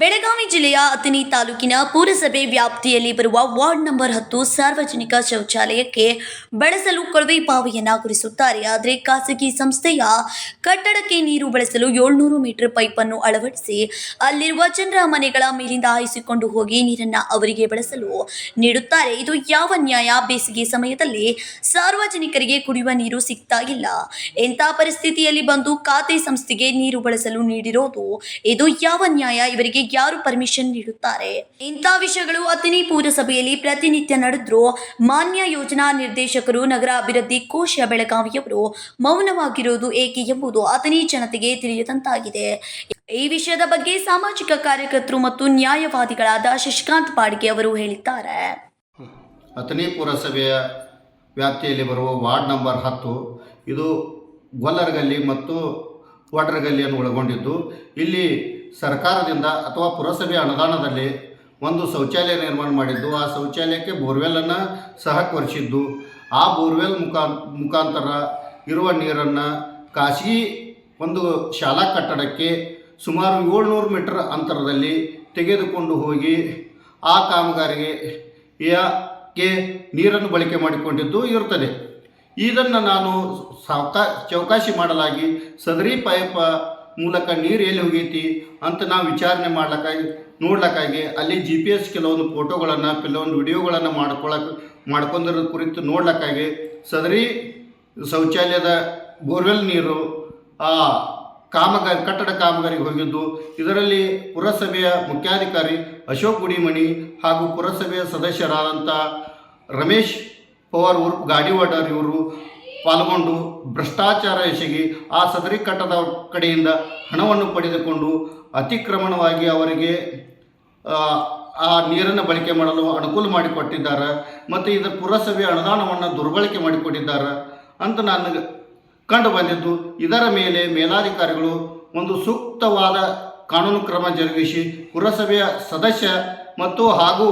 ಬೆಳಗಾವಿ ಜಿಲ್ಲೆಯ ಅಥಣಿ ತಾಲೂಕಿನ ಪುರಸಭೆ ವ್ಯಾಪ್ತಿಯಲ್ಲಿ ಬರುವ ವಾರ್ಡ್ ನಂಬರ್ ಹತ್ತು ಸಾರ್ವಜನಿಕ ಶೌಚಾಲಯಕ್ಕೆ ಬಳಸಲು ಕೊಳವೆ ಬಾವಿಯನ್ನು ಕುರಿಸುತ್ತಾರೆ ಆದರೆ ಖಾಸಗಿ ಸಂಸ್ಥೆಯ ಕಟ್ಟಡಕ್ಕೆ ನೀರು ಬಳಸಲು ಏಳ್ನೂರು ಮೀಟರ್ ಪೈಪ್ ಅನ್ನು ಅಳವಡಿಸಿ ಅಲ್ಲಿರುವ ಜನರ ಮನೆಗಳ ಮೇಲಿಂದ ಹಾಯಿಸಿಕೊಂಡು ಹೋಗಿ ನೀರನ್ನ ಅವರಿಗೆ ಬಳಸಲು ನೀಡುತ್ತಾರೆ. ಇದು ಯಾವ ನ್ಯಾಯ? ಬೇಸಿಗೆ ಸಮಯದಲ್ಲಿ ಸಾರ್ವಜನಿಕರಿಗೆ ಕುಡಿಯುವ ನೀರು ಸಿಗ್ತಾ ಇಲ್ಲ. ಎಂಥ ಪರಿಸ್ಥಿತಿಯಲ್ಲಿ ಬಂದು ಖಾತೆ ಸಂಸ್ಥೆಗೆ ನೀರು ಬಳಸಲು ನೀಡಿರೋದು? ಇದು ಯಾವ ನ್ಯಾಯ? ಇವರಿಗೆ ಯಾರು ಪರ್ಮಿಷನ್ ನೀಡುತ್ತಾರೆ? ಇಂಥ ವಿಷಯಗಳು ಅತಿನಿ ಪುರಸಭೆಯಲ್ಲಿ ಪ್ರತಿನಿತ್ಯ ನಡೆದ್ರು. ಮಾನ್ಯ ಯೋಜನಾ ನಿರ್ದೇಶಕರು, ನಗರ ಅಭಿವೃದ್ಧಿ ಕೋಶ ಬೆಳಗಾವಿಯವರು ಮೌನವಾಗಿರುವುದು ಏಕೆ ಎಂಬುದು ಅಥಣಿ ಜನತೆಗೆ ತಿಳಿಯದಂತಾಗಿದೆ. ಈ ವಿಷಯದ ಬಗ್ಗೆ ಸಾಮಾಜಿಕ ಕಾರ್ಯಕರ್ತರು ಮತ್ತು ನ್ಯಾಯವಾದಿಗಳಾದ ಶಶಿಕಾಂತ್ ಪಾಡ್ಗೆ ಅವರು ಹೇಳಿದ್ದಾರೆ. ಅಥಣಿ ಪುರಸಭೆಯ ವ್ಯಾಪ್ತಿಯಲ್ಲಿ ಬರುವ ವಾರ್ಡ್ ನಂಬರ್ ಹತ್ತು, ಇದು ಗೊಲ್ಲರಗಲ್ಲಿ ಮತ್ತು ವಾಟರ್ಗಲ್ಲಿಯನ್ನು ಒಳಗೊಂಡಿದ್ದು. ಇಲ್ಲಿ ಸರ್ಕಾರದಿಂದ ಅಥವಾ ಪುರಸಭೆ ಅನುದಾನದಲ್ಲಿ ಒಂದು ಶೌಚಾಲಯ ನಿರ್ಮಾಣ ಮಾಡಿದ್ದು, ಆ ಶೌಚಾಲಯಕ್ಕೆ ಬೋರ್ವೆಲ್ಲನ್ನು ಸಹ ಕೊರೆಸಿದ್ದು. ಆ ಬೋರ್ವೆಲ್ ಮುಖಾ, ಮುಖಾಂತರ ಇರುವ ನೀರನ್ನು ಖಾಸಗಿ ಒಂದು ಶಾಲಾ ಕಟ್ಟಡಕ್ಕೆ ಸುಮಾರು ಏಳ್ನೂರು ಮೀಟರ್ ಅಂತರದಲ್ಲಿ ತೆಗೆದುಕೊಂಡು ಹೋಗಿ ಆ ಕಾಮಗಾರಿಗೆ ಯಾಕೆ ನೀರನ್ನು ಬಳಕೆ ಮಾಡಿಕೊಂಡಿದ್ದು ಇರುತ್ತದೆ. ಇದನ್ನು ನಾನು ಸಾವ್ಕಾ, ಚೌಕಾಶಿ ಮಾಡಲಾಗಿ ಸದರಿ ಪೈಪ ಮೂಲಕ ನೀರು ಎಲ್ಲಿ ಹೋಗೈತಿ ಅಂತ ನಾವು ವಿಚಾರಣೆ ಮಾಡ್ಲಕ್ಕಾಗಿ ನೋಡ್ಲಕ್ಕಾಗಿ ಅಲ್ಲಿ ಜಿ ಪಿ ಎಸ್ ಕೆಲವೊಂದು ಫೋಟೋಗಳನ್ನು, ಕೆಲವೊಂದು ವಿಡಿಯೋಗಳನ್ನು ಮಾಡ್ಕೊಳಕ್ಕೆ ಮಾಡ್ಕೊಂಡಿರೋ ಕುರಿತು ನೋಡ್ಲಕ್ಕಾಗಿ ಸದರಿ ಶೌಚಾಲಯದ ಬೋರ್ವೆಲ್ ನೀರು, ಆ ಕಾಮಗಾರಿ, ಕಟ್ಟಡ ಕಾಮಗಾರಿಗೆ ಹೋಗಿದ್ದು. ಇದರಲ್ಲಿ ಪುರಸಭೆಯ ಮುಖ್ಯಾಧಿಕಾರಿ ಅಶೋಕ್ ಗುಡಿಮಣಿ ಹಾಗೂ ಪುರಸಭೆಯ ಸದಸ್ಯರಾದಂಥ ರಮೇಶ್ ಪವಾರ್ ಉರ್ಫ್ ಗಾಡಿವಾಡರ್ ಇವರು ಪಾಲ್ಗೊಂಡು ಭ್ರಷ್ಟಾಚಾರ ಎಸಗಿ ಆ ಸದರಿ ಕಟ್ಟದ ಕಡೆಯಿಂದ ಹಣವನ್ನು ಪಡೆದುಕೊಂಡು ಅತಿಕ್ರಮಣವಾಗಿ ಅವರಿಗೆ ಆ, ನೀರನ್ನು ಬಳಕೆ ಮಾಡಲು ಅನುಕೂಲ ಮಾಡಿಕೊಟ್ಟಿದ್ದಾರೆ ಮತ್ತು ಇದರ ಪುರಸಭೆಯ ಅನುದಾನವನ್ನು ದುರ್ಬಳಕೆ ಮಾಡಿಕೊಟ್ಟಿದ್ದಾರೆ ಅಂತ ನನಗೆ ಕಂಡು ಬಂದಿದ್ದು. ಇದರ ಮೇಲೆ ಮೇಲಾಧಿಕಾರಿಗಳು ಒಂದು ಸೂಕ್ತವಾದ ಕಾನೂನು ಕ್ರಮ ಜರುಗಿಸಿ ಪುರಸಭೆಯ ಸದಸ್ಯ ಮತ್ತು ಹಾಗೂ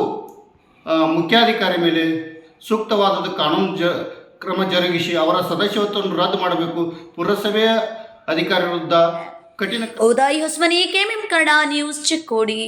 ಮುಖ್ಯಾಧಿಕಾರಿ ಮೇಲೆ ಸೂಕ್ತವಾದ ಕಾನೂನು ಜ ಕ್ರಮ ಜರುಗಿಸಿ ಅವರ ಸದಸ್ಯತ್ವವನ್ನು ರದ್ದು ಮಾಡಬೇಕು. ಪುರಸಭೆಯ ಅಧಿಕಾರಿ ವಿರುದ್ಧ ಕಠಿಣ ಉದಯ್ ಹೊಸ್ಮನಿ, ಕೆಎಂಎಂ ಕನ್ನಡ ನ್ಯೂಸ್ ಚಿಕ್ಕೋಡಿ.